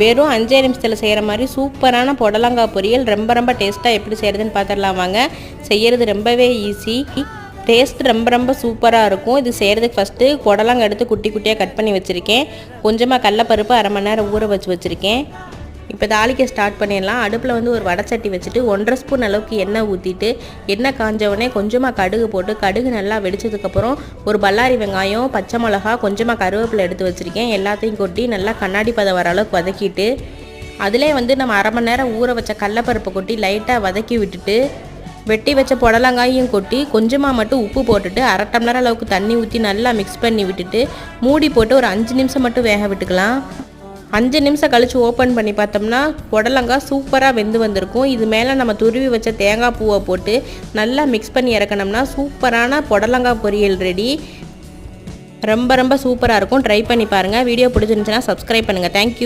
வெறும் அஞ்சே நிமிஷத்தில் செய்கிற மாதிரி சூப்பரான புடலங்காய் பொரியல். ரொம்ப ரொம்ப டேஸ்ட்டாக எப்படி செய்கிறதுன்னு பார்த்துடலாம் வாங்க. செய்கிறது ரொம்பவே ஈஸி டேஸ்ட் ரொம்ப ரொம்ப சூப்பராக இருக்கும். இது செய்கிறதுக்கு ஃபஸ்ட்டு புடலங்காய் எடுத்து குட்டி குட்டியாக கட் பண்ணி வச்சுருக்கேன். கொஞ்சமாக கடலப்பருப்பு அரை மணி நேரம் ஊற வச்சு வச்சுருக்கேன். இப்போ தாளிக்க ஸ்டார்ட் பண்ணிடலாம். அடுப்பில் வந்து ஒரு வடச்சட்டி வச்சுட்டு ஒன்றரை ஸ்பூன் அளவுக்கு எண்ணெய் ஊற்றிட்டு எண்ணெய் காஞ்சவொடனே கொஞ்சமாக கடுகு போட்டு கடுகு நல்லா வெடிச்சதுக்கப்புறம் ஒரு பல்லாரி வெங்காயம் பச்சை மிளகா கொஞ்சமாக கருவேப்பிலை எடுத்து வச்சுருக்கேன். எல்லாத்தையும் கொட்டி நல்லா கண்ணாடி பதம் வர அளவுக்கு வதக்கிட்டு அதிலே வந்து நம்ம அரை மணி நேரம் ஊற வச்ச கடலப்பருப்பை கொட்டி லைட்டாக வதக்கி விட்டுட்டு வெட்டி வச்ச புடலங்காயும் கொட்டி கொஞ்சமாக மட்டும் உப்பு போட்டுட்டு அரை டம்ளர் அளவுக்கு தண்ணி ஊற்றி நல்லா மிக்ஸ் பண்ணி விட்டுட்டு மூடி போட்டு ஒரு அஞ்சு நிமிஷம் மட்டும் வேக விட்டுக்கலாம். அஞ்சு நிமிஷம் கழித்து ஓப்பன் பண்ணி பார்த்தோம்னா புடலங்காய் சூப்பராக வெந்து வந்திருக்கும். இது மேலே நம்ம துருவி வச்ச தேங்காய் பூவை போட்டு நல்லா மிக்ஸ் பண்ணி இறக்கணும்னா சூப்பரான புடலங்காய் பொரியல் ரெடி ரொம்ப ரொம்ப சூப்பராக இருக்கும். ட்ரை பண்ணி பாருங்கள் வீடியோ பிடிச்சிருந்துச்சுன்னா சப்ஸ்கிரைப் பண்ணுங்கள் தேங்க்யூ